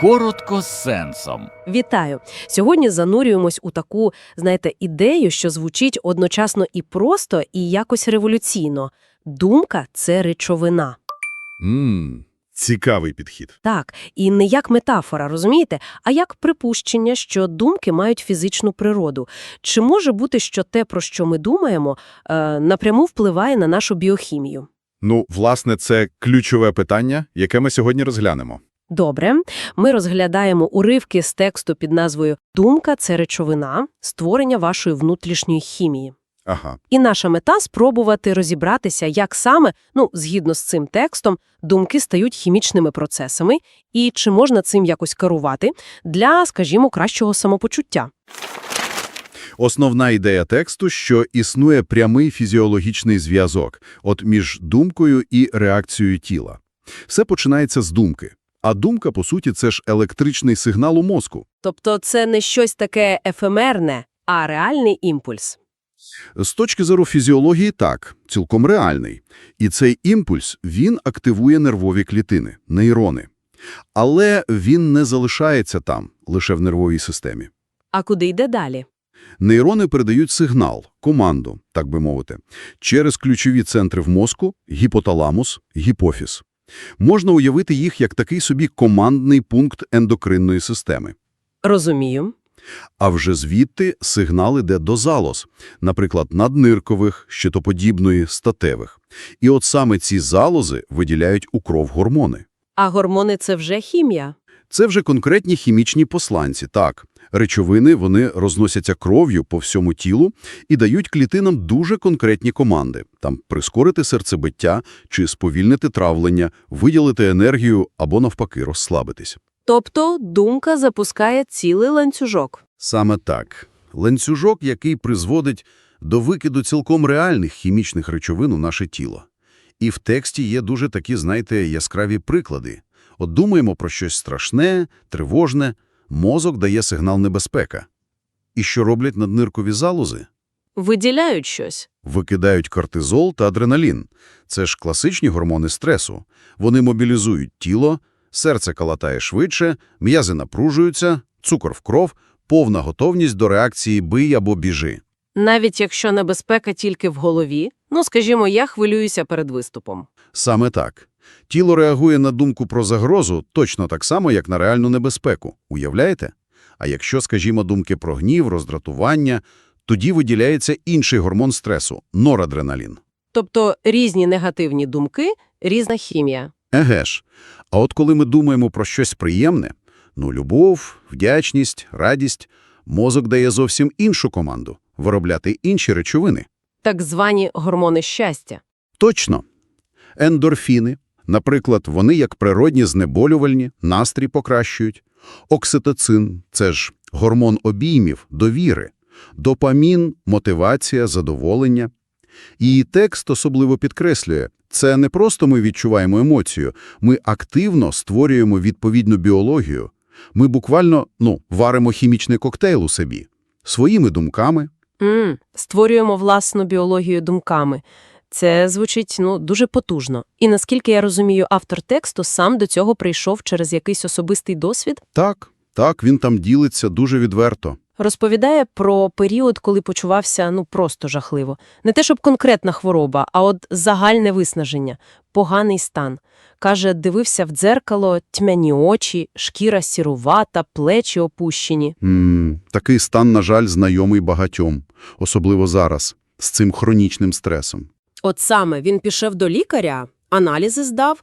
Коротко з сенсом. Вітаю! Сьогодні занурюємось у таку, знаєте, ідею, що звучить одночасно і просто, і якось революційно. Думка – це речовина. Ммм, цікавий підхід. Так, і не як метафора, розумієте, а як припущення, що думки мають фізичну природу. Чи може бути, що те, про що ми думаємо, е, напряму впливає на нашу біохімію? Ну, власне, це ключове питання, яке ми сьогодні розглянемо. Добре, ми розглядаємо уривки з тексту під назвою «Думка – це речовина, створення вашої внутрішньої хімії». Ага. І наша мета – спробувати розібратися, як саме, ну, згідно з цим текстом, думки стають хімічними процесами і чи можна цим якось керувати для, скажімо, кращого самопочуття. Основна ідея тексту, що існує прямий фізіологічний зв'язок от між думкою і реакцією тіла. Все починається з думки. А думка, по суті, це ж електричний сигнал у мозку. Тобто це не щось таке ефемерне, а реальний імпульс. З точки зору фізіології – так, цілком реальний. І цей імпульс, він активує нервові клітини, нейрони. Але він не залишається там, лише в нервовій системі. А куди йде далі? Нейрони передають сигнал, команду, так би мовити, через ключові центри в мозку – гіпоталамус, гіпофіз. Можна уявити їх як такий собі командний пункт ендокринної системи. Розумію. А вже звідти сигнал іде до залоз, наприклад, надниркових, щитоподібної, статевих. І от саме ці залози виділяють у кров гормони. А гормони – це вже хімія? Це вже конкретні хімічні посланці, так. Речовини, вони розносяться кров'ю по всьому тілу і дають клітинам дуже конкретні команди. Там прискорити серцебиття чи сповільнити травлення, виділити енергію або навпаки розслабитись. Тобто думка запускає цілий ланцюжок. Саме так. Ланцюжок, який призводить до викиду цілком реальних хімічних речовин у наше тіло. І в тексті є дуже такі, знаєте, яскраві приклади. От думаємо про щось страшне, тривожне, мозок дає сигнал небезпека. І що роблять надниркові залози? Виділяють щось. Викидають кортизол та адреналін. Це ж класичні гормони стресу. Вони мобілізують тіло, серце калатає швидше, м'язи напружуються, цукор в кров, повна готовність до реакції «бий або біжи». Навіть якщо небезпека тільки в голові, ну, скажімо, я хвилююся перед виступом. Саме так. Тіло реагує на думку про загрозу точно так само, як на реальну небезпеку. Уявляєте? А якщо, скажімо, думки про гнів, роздратування, тоді виділяється інший гормон стресу – норадреналін. Тобто різні негативні думки, різна хімія. Еге ж. А от коли ми думаємо про щось приємне, ну, любов, вдячність, радість, мозок дає зовсім іншу команду – виробляти інші речовини. Так звані гормони щастя. Точно. Ендорфіни, наприклад, вони як природні знеболювальні, настрій покращують. Окситоцин – це ж гормон обіймів, довіри. Допамін – мотивація, задоволення. Її текст особливо підкреслює, це не просто ми відчуваємо емоцію, ми активно створюємо відповідну біологію. Ми буквально, ну, варимо хімічний коктейл у собі. Своїми думками, М, створюємо власну біологію думками. Це звучить ну, дуже потужно. І наскільки я розумію, автор тексту сам до цього прийшов через якийсь особистий досвід? Так, так, він там ділиться дуже відверто. Розповідає про період, коли почувався ну просто жахливо. Не те, щоб конкретна хвороба, а от загальне виснаження, поганий стан. Каже, дивився в дзеркало, тьмяні очі, шкіра сірувата, плечі опущені. М, такий стан, на жаль, знайомий багатьом, особливо зараз, з цим хронічним стресом. От саме він пішов до лікаря, аналізи здав,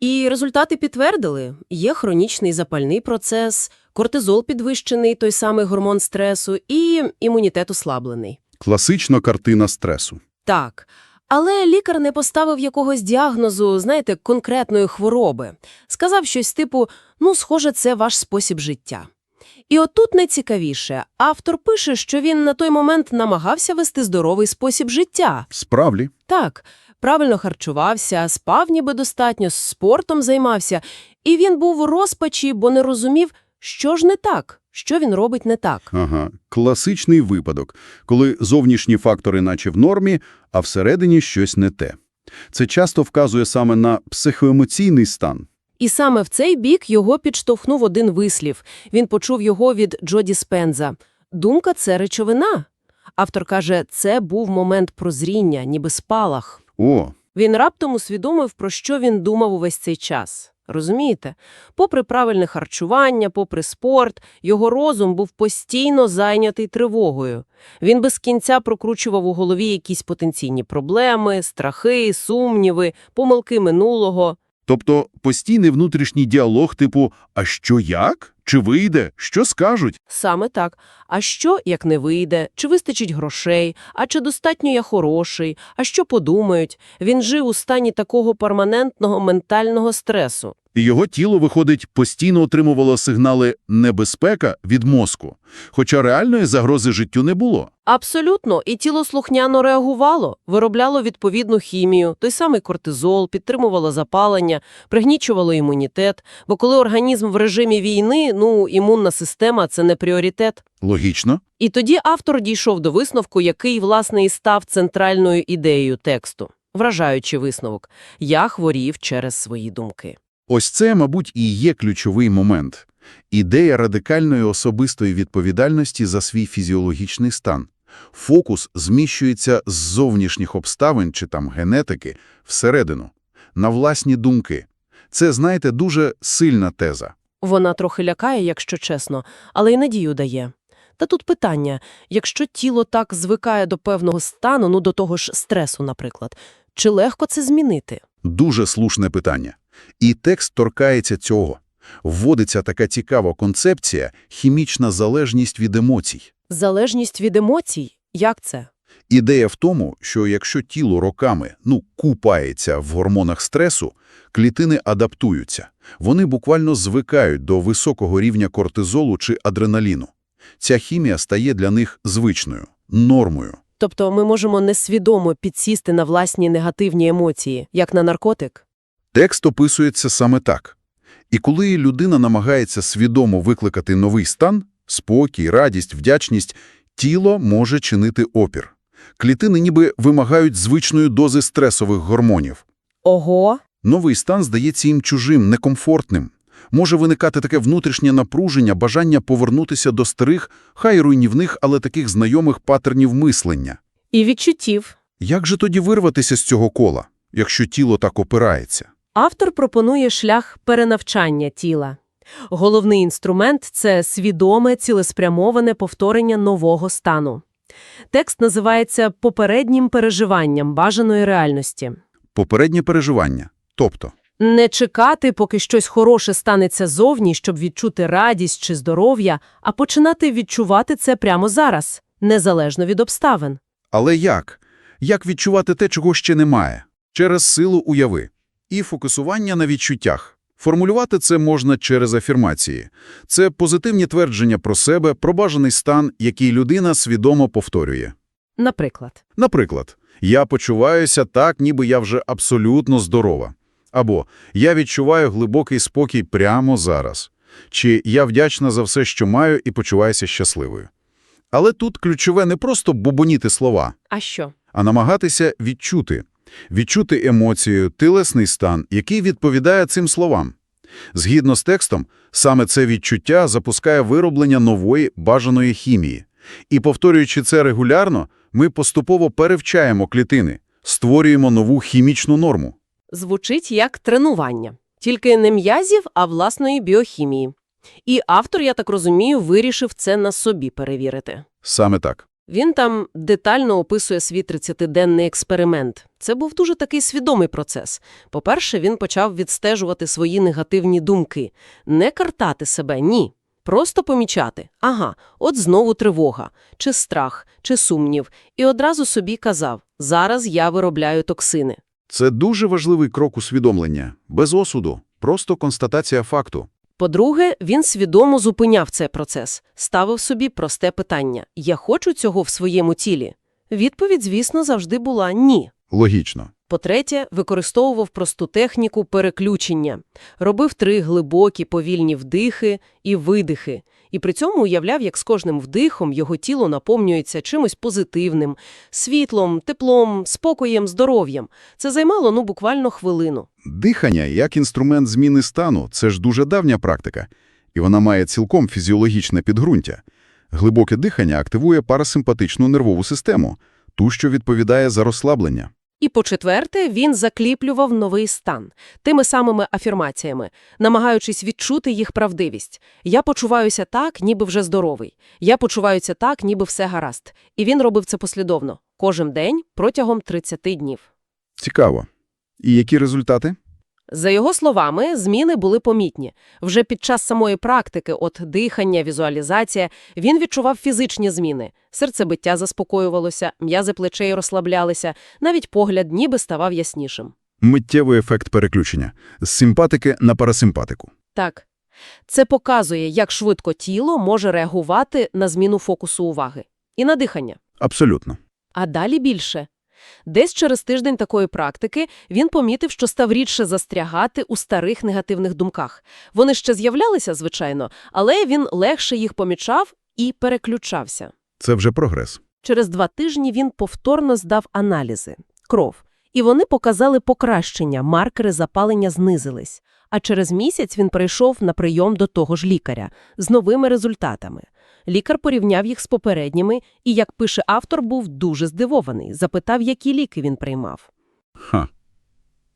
і результати підтвердили. Є хронічний запальний процес, кортизол підвищений, той самий гормон стресу, і імунітет ослаблений. Класична картина стресу. Так. Але лікар не поставив якогось діагнозу, знаєте, конкретної хвороби. Сказав щось типу «ну, схоже, це ваш спосіб життя». І отут найцікавіше. Автор пише, що він на той момент намагався вести здоровий спосіб життя. Справді. Так, правильно харчувався, спав ніби достатньо, спортом займався. І він був у розпачі, бо не розумів, що ж не так, що він робить не так. Ага. Класичний випадок, коли зовнішні фактори наче в нормі, а всередині щось не те. Це часто вказує саме на психоемоційний стан. І саме в цей бік його підштовхнув один вислів. Він почув його від Джоді Спенза. «Думка – це речовина». Автор каже, це був момент прозріння, ніби спалах. О, Він раптом усвідомив, про що він думав увесь цей час. Розумієте? Попри правильне харчування, попри спорт, його розум був постійно зайнятий тривогою. Він без кінця прокручував у голові якісь потенційні проблеми, страхи, сумніви, помилки минулого. Тобто постійний внутрішній діалог типу «А що як? Чи вийде? Що скажуть?» Саме так. А що, як не вийде? Чи вистачить грошей? А чи достатньо я хороший? А що подумають? Він жив у стані такого перманентного ментального стресу. І його тіло, виходить, постійно отримувало сигнали «небезпека» від мозку, хоча реальної загрози життю не було. Абсолютно. І тіло слухняно реагувало, виробляло відповідну хімію, той самий кортизол, підтримувало запалення, пригнічувало імунітет. Бо коли організм в режимі війни, ну, імунна система – це не пріоритет. Логічно? І тоді автор дійшов до висновку, який, власне, і став центральною ідеєю тексту. Вражаючий висновок. Я хворів через свої думки. Ось це, мабуть, і є ключовий момент. Ідея радикальної особистої відповідальності за свій фізіологічний стан. Фокус зміщується з зовнішніх обставин чи там генетики всередину, на власні думки. Це, знаєте, дуже сильна теза. Вона трохи лякає, якщо чесно, але й надію дає. Та тут питання, якщо тіло так звикає до певного стану, ну до того ж стресу, наприклад, чи легко це змінити? Дуже слушне питання. І текст торкається цього. Вводиться така цікава концепція – хімічна залежність від емоцій. Залежність від емоцій? Як це? Ідея в тому, що якщо тіло роками, ну, купається в гормонах стресу, клітини адаптуються. Вони буквально звикають до високого рівня кортизолу чи адреналіну. Ця хімія стає для них звичною, нормою. Тобто ми можемо несвідомо підсісти на власні негативні емоції, як на наркотик? Текст описується саме так. І коли людина намагається свідомо викликати новий стан – спокій, радість, вдячність – тіло може чинити опір. Клітини ніби вимагають звичної дози стресових гормонів. Ого! Новий стан здається їм чужим, некомфортним. Може виникати таке внутрішнє напруження, бажання повернутися до старих, хай руйнівних, але таких знайомих патернів мислення. І відчуттів. Як же тоді вирватися з цього кола, якщо тіло так опирається? Автор пропонує шлях перенавчання тіла. Головний інструмент – це свідоме, цілеспрямоване повторення нового стану. Текст називається «Попереднім переживанням бажаної реальності». Попереднє переживання. Тобто, Не чекати, поки щось хороше станеться зовні, щоб відчути радість чи здоров'я, а починати відчувати це прямо зараз, незалежно від обставин. але як? Як відчувати те, чого ще немає? Через силу уяви. І фокусування на відчуттях. Формулювати це можна через афірмації. Це позитивні твердження про себе, про бажаний стан, який людина свідомо повторює. Наприклад. Наприклад, «Я почуваюся так, ніби я вже абсолютно здорова». Або «Я відчуваю глибокий спокій прямо зараз». Чи «Я вдячна за все, що маю і почуваюся щасливою». Але тут ключове не просто бубоніти слова, А що? а намагатися відчути. Відчути емоцію, тілесний стан, який відповідає цим словам. Згідно з текстом, саме це відчуття запускає вироблення нової бажаної хімії. І повторюючи це регулярно, ми поступово перевчаємо клітини, створюємо нову хімічну норму. Звучить як тренування. Тільки не м'язів, а власної біохімії. І автор, я так розумію, вирішив це на собі перевірити. Саме так. Він там детально описує свій 30-денний експеримент. Це був дуже такий свідомий процес. По-перше, він почав відстежувати свої негативні думки. Не картати себе, ні. Просто помічати. Ага, от знову тривога, чи страх, чи сумнів. І одразу собі казав, зараз я виробляю токсини. Це дуже важливий крок усвідомлення. Без осуду. Просто констатація факту. По-друге, він свідомо зупиняв цей процес, ставив собі просте питання «Я хочу цього в своєму тілі?» Відповідь, звісно, завжди була «ні». Логічно. По-третє, використовував просту техніку переключення. Робив три глибокі повільні вдихи і видихи. І при цьому уявляв, як з кожним вдихом його тіло наповнюється чимось позитивним, світлом, теплом, спокоєм, здоров'ям. Це займало, ну, буквально хвилину. Дихання як інструмент зміни стану – це ж дуже давня практика, і вона має цілком фізіологічне підґрунтя. Глибоке дихання активує парасимпатичну нервову систему, ту, що відповідає за розслаблення. І по-четверте, він закліплював новий стан тими самими афірмаціями, намагаючись відчути їх правдивість. «Я почуваюся так, ніби вже здоровий. Я почуваюся так, ніби все гаразд». І він робив це послідовно, кожен день протягом 30 днів. Цікаво. І які результати? За його словами, зміни були помітні. Вже під час самої практики, от дихання, візуалізація, він відчував фізичні зміни. Серцебиття заспокоювалося, м'язи плечей розслаблялися, навіть погляд ніби ставав яснішим. Миттєвий ефект переключення з симпатики на парасимпатику. Так. Це показує, як швидко тіло може реагувати на зміну фокусу уваги. І на дихання. Абсолютно. А далі більше. Десь через тиждень такої практики він помітив, що став рідше застрягати у старих негативних думках. Вони ще з'являлися, звичайно, але він легше їх помічав і переключався. Це вже прогрес. Через два тижні він повторно здав аналізи – кров. І вони показали покращення, маркери запалення знизились. А через місяць він прийшов на прийом до того ж лікаря з новими результатами. Лікар порівняв їх з попередніми і, як пише автор, був дуже здивований. Запитав, які ліки він приймав. Ха.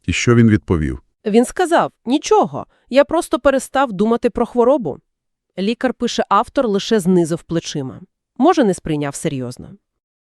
І що він відповів? Він сказав, нічого, я просто перестав думати про хворобу. Лікар, пише автор, лише знизив плечима. Може, не сприйняв серйозно.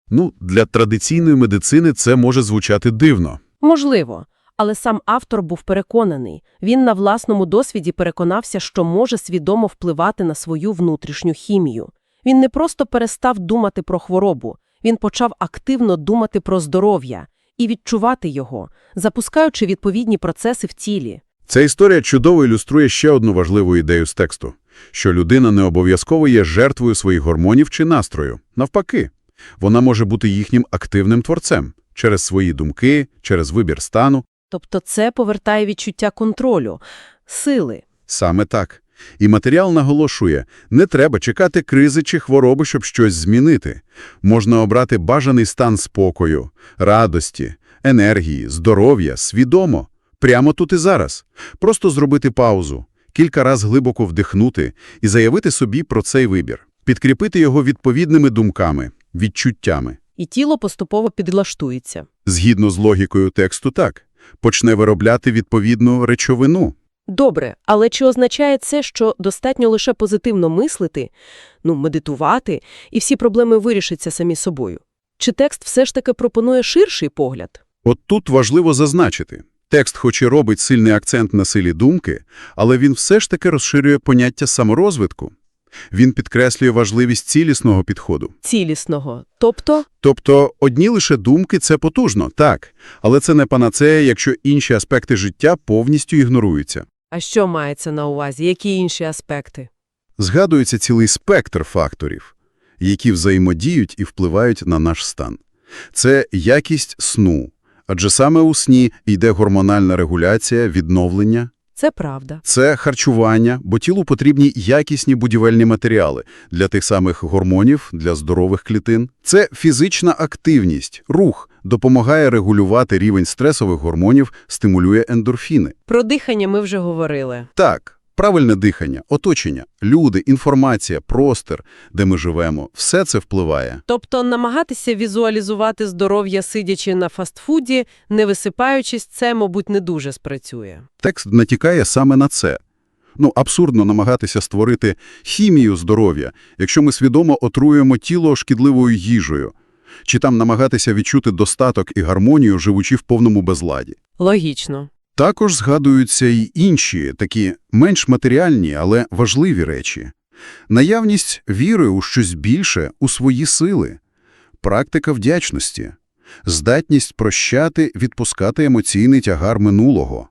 Ну, для традиційної медицини це може звучати дивно. Можливо. Але сам автор був переконаний. Він на власному досвіді переконався, що може свідомо впливати на свою внутрішню хімію. Він не просто перестав думати про хворобу, він почав активно думати про здоров'я і відчувати його, запускаючи відповідні процеси в тілі. Ця історія чудово ілюструє ще одну важливу ідею з тексту, що людина не обов'язково є жертвою своїх гормонів чи настрою. Навпаки, вона може бути їхнім активним творцем через свої думки, через вибір стану. Тобто це повертає відчуття контролю, сили. Саме так. І матеріал наголошує, не треба чекати кризи чи хвороби, щоб щось змінити. Можна обрати бажаний стан спокою, радості, енергії, здоров'я, свідомо, прямо тут і зараз. Просто зробити паузу, кілька раз глибоко вдихнути і заявити собі про цей вибір, підкріпити його відповідними думками, відчуттями. І тіло поступово підлаштується. Згідно з логікою тексту так, почне виробляти відповідну речовину. Добре, але чи означає це, що достатньо лише позитивно мислити, ну, медитувати, і всі проблеми вирішаться самі собою? Чи текст все ж таки пропонує ширший погляд? От тут важливо зазначити. Текст хоч і робить сильний акцент на силі думки, але він все ж таки розширює поняття саморозвитку. Він підкреслює важливість цілісного підходу. Цілісного. Тобто, Тобто одні лише думки – це потужно, так, але це не панацея, якщо інші аспекти життя повністю ігноруються. а що мається на увазі? Які інші аспекти? Згадується цілий спектр факторів, які взаємодіють і впливають на наш стан. Це якість сну, адже саме у сні йде гормональна регуляція, відновлення. Це правда. Це харчування, бо тілу потрібні якісні будівельні матеріали для тих самих гормонів, для здорових клітин. Це фізична активність, рух, допомагає регулювати рівень стресових гормонів, стимулює ендорфіни. Про дихання ми вже говорили. Так, правильне дихання, оточення, люди, інформація, простір, де ми живемо – все це впливає. Тобто намагатися візуалізувати здоров'я, сидячи на фастфуді, не висипаючись, це, мабуть, не дуже спрацює. Текст натякає саме на це. Ну, абсурдно намагатися створити хімію здоров'я, якщо ми свідомо отруємо тіло шкідливою їжею, чи там намагатися відчути достаток і гармонію, живучи в повному безладі. Логічно. Також згадуються й інші, такі менш матеріальні, але важливі речі. Наявність віри у щось більше, у свої сили, практика вдячності, здатність прощати, відпускати емоційний тягар минулого,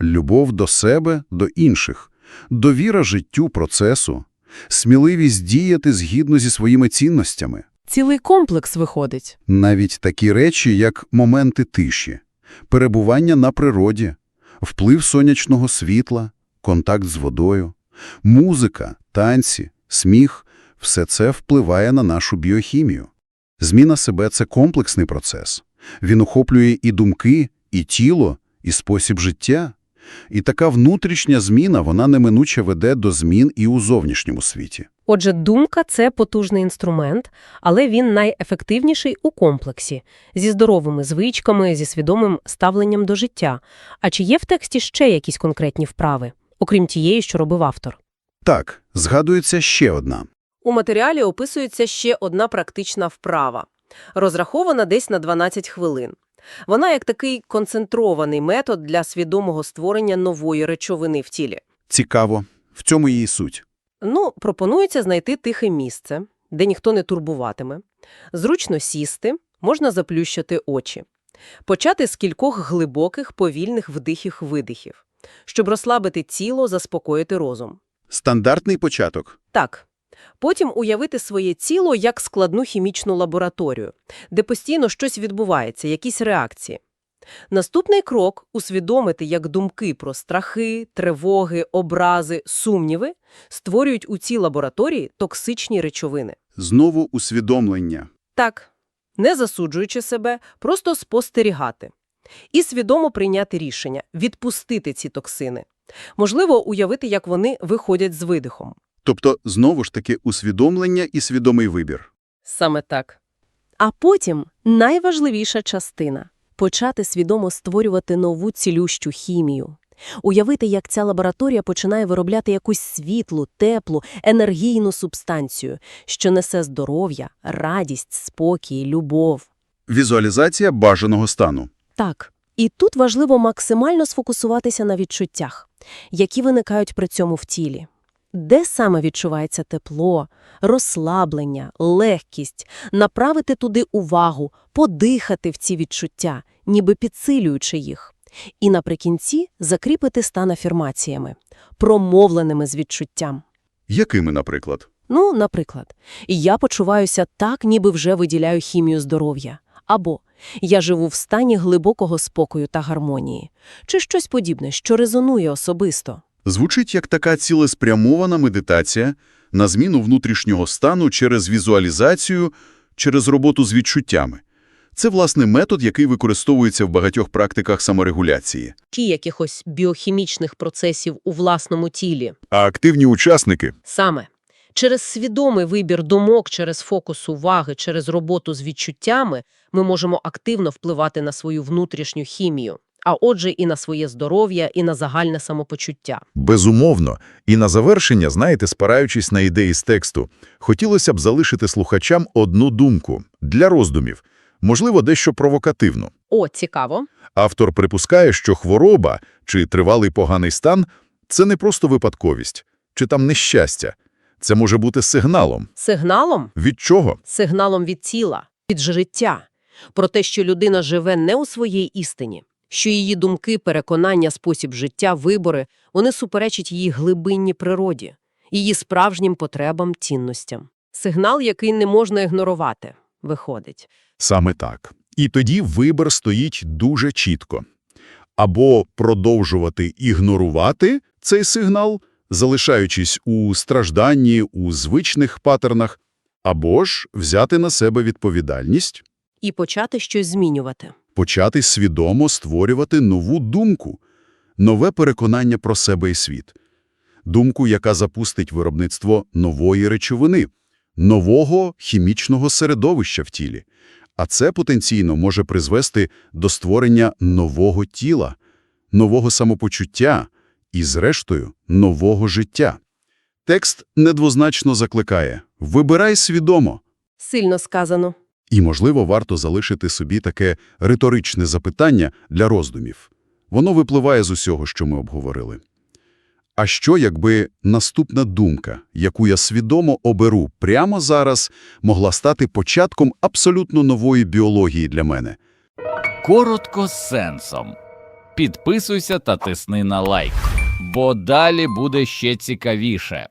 любов до себе, до інших, довіра життю процесу, сміливість діяти згідно зі своїми цінностями. Цілий комплекс виходить. Навіть такі речі, як моменти тиші, перебування на природі, вплив сонячного світла, контакт з водою, музика, танці, сміх – все це впливає на нашу біохімію. Зміна себе – це комплексний процес. Він охоплює і думки, і тіло, і спосіб життя. І така внутрішня зміна, вона неминуче веде до змін і у зовнішньому світі. Отже, думка – це потужний інструмент, але він найефективніший у комплексі, зі здоровими звичками, зі свідомим ставленням до життя. А чи є в тексті ще якісь конкретні вправи, окрім тієї, що робив автор? Так, згадується ще одна. У матеріалі описується ще одна практична вправа, розрахована десь на 12 хвилин. Вона як такий концентрований метод для свідомого створення нової речовини в тілі. Цікаво. В цьому її суть. Ну, пропонується знайти тихе місце, де ніхто не турбуватиме, зручно сісти, можна заплющити очі, почати з кількох глибоких повільних вдихів-видихів, щоб розслабити тіло, заспокоїти розум. Стандартний початок. Так. Потім уявити своє тіло як складну хімічну лабораторію, де постійно щось відбувається, якісь реакції. Наступний крок – усвідомити, як думки про страхи, тривоги, образи, сумніви створюють у цій лабораторії токсичні речовини. Знову усвідомлення. Так, не засуджуючи себе, просто спостерігати. І свідомо прийняти рішення – відпустити ці токсини. Можливо, уявити, як вони виходять з видихом. Тобто, знову ж таки, усвідомлення і свідомий вибір. Саме так. А потім найважливіша частина – почати свідомо створювати нову цілющу хімію. Уявити, як ця лабораторія починає виробляти якусь світлу, теплу, енергійну субстанцію, що несе здоров'я, радість, спокій, любов. Візуалізація бажаного стану. Так. І тут важливо максимально сфокусуватися на відчуттях, які виникають при цьому в тілі. Де саме відчувається тепло, розслаблення, легкість, направити туди увагу, подихати в ці відчуття, ніби підсилюючи їх. І наприкінці закріпити стан афірмаціями, промовленими з відчуттям. Якими, наприклад? Ну, наприклад, «Я почуваюся так, ніби вже виділяю хімію здоров'я» або «Я живу в стані глибокого спокою та гармонії» чи щось подібне, що резонує особисто. Звучить як така цілеспрямована медитація на зміну внутрішнього стану через візуалізацію, через роботу з відчуттями. Це, власне, метод, який використовується в багатьох практиках саморегуляції. Чи якихось біохімічних процесів у власному тілі. А активні учасники Саме. Через свідомий вибір думок, через фокус уваги, через роботу з відчуттями ми можемо активно впливати на свою внутрішню хімію, а отже і на своє здоров'я, і на загальне самопочуття. Безумовно. І на завершення, знаєте, спираючись на ідеї з тексту, хотілося б залишити слухачам одну думку для роздумів, можливо, дещо провокативну. О, цікаво. Автор припускає, що хвороба чи тривалий поганий стан – це не просто випадковість, чи там нещастя. Це може бути сигналом. Сигналом? Від чого? Сигналом від тіла, від життя. Про те, що людина живе не у своїй істині, що її думки, переконання, спосіб життя, вибори, вони суперечать її глибинній природі, її справжнім потребам, цінностям. Сигнал, який не можна ігнорувати, виходить. Саме так. І тоді вибір стоїть дуже чітко. Або продовжувати ігнорувати цей сигнал, залишаючись у стражданні, у звичних патернах, або ж взяти на себе відповідальність, І почати щось змінювати. Почати свідомо створювати нову думку, нове переконання про себе і світ. Думку, яка запустить виробництво нової речовини, нового хімічного середовища в тілі. А це потенційно може призвести до створення нового тіла, нового самопочуття і, зрештою, нового життя. Текст недвозначно закликає «Вибирай свідомо». Сильно сказано. І, можливо, варто залишити собі таке риторичне запитання для роздумів. Воно випливає з усього, що ми обговорили. А що, якби наступна думка, яку я свідомо оберу прямо зараз, могла стати початком абсолютно нової біології для мене? Коротко з сенсом. Підписуйся та тисни на лайк, бо далі буде ще цікавіше.